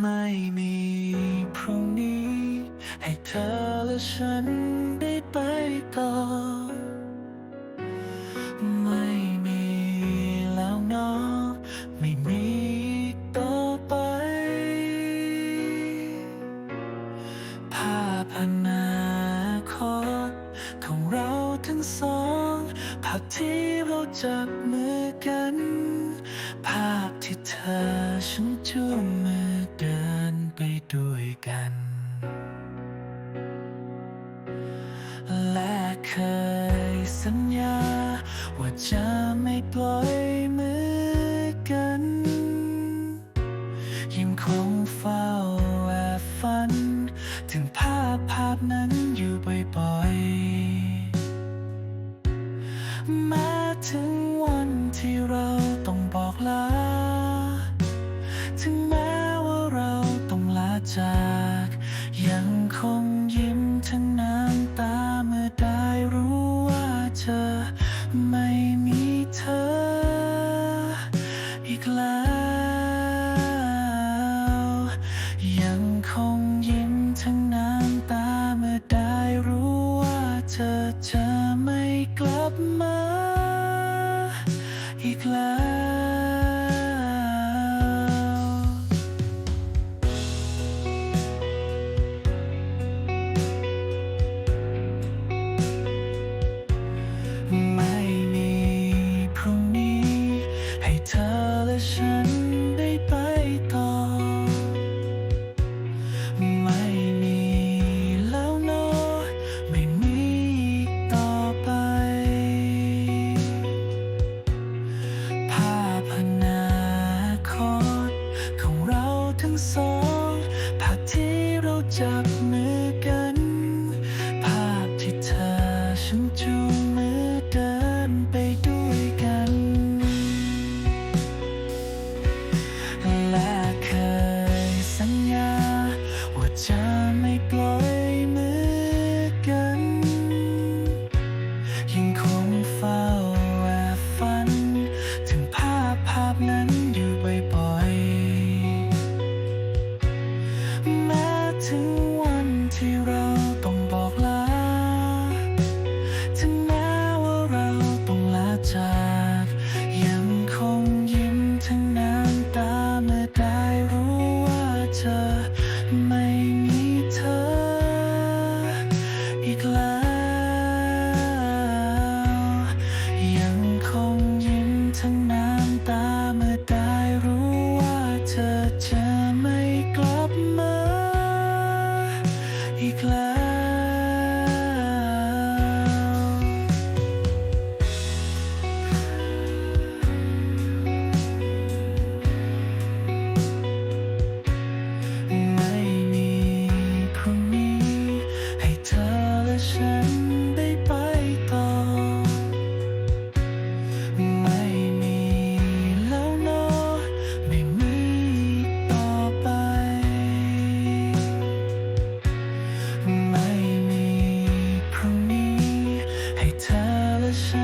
ไม่มีพรุ่งนี้ ให้เธอและฉันได้ไปต่อ ไม่มีแล้วเนาะไม่มีต่อไป ภาพอนาคตของเราทั้งสองภาพที่เราจับมือกัน ภาพที่เธอฉันจูงมือเดินไป ด้วยกัน และเคยสัญญา ว่าจะไม่ปล่อยมือกัน ยังคงเฝ้าแอบฝัน ถึงภาพภาพนั้นอยู่บ่อยๆม้ถึงวันที่เราต้องบอกลา จาก ยังคงยิ้มทั้งน้ำตาเมื่อได้รู้ว่าเธอ ไม่มีเธอ อีกแล้ว ยังคงยิ้มทั้งน้ำตาเมื่อได้รู้ว่าเธอจะไม่กลับมา ทั้งสองภาพที่เราจับมือกัน ภาพที่เธอฉันจูงมือเดินไป Sure.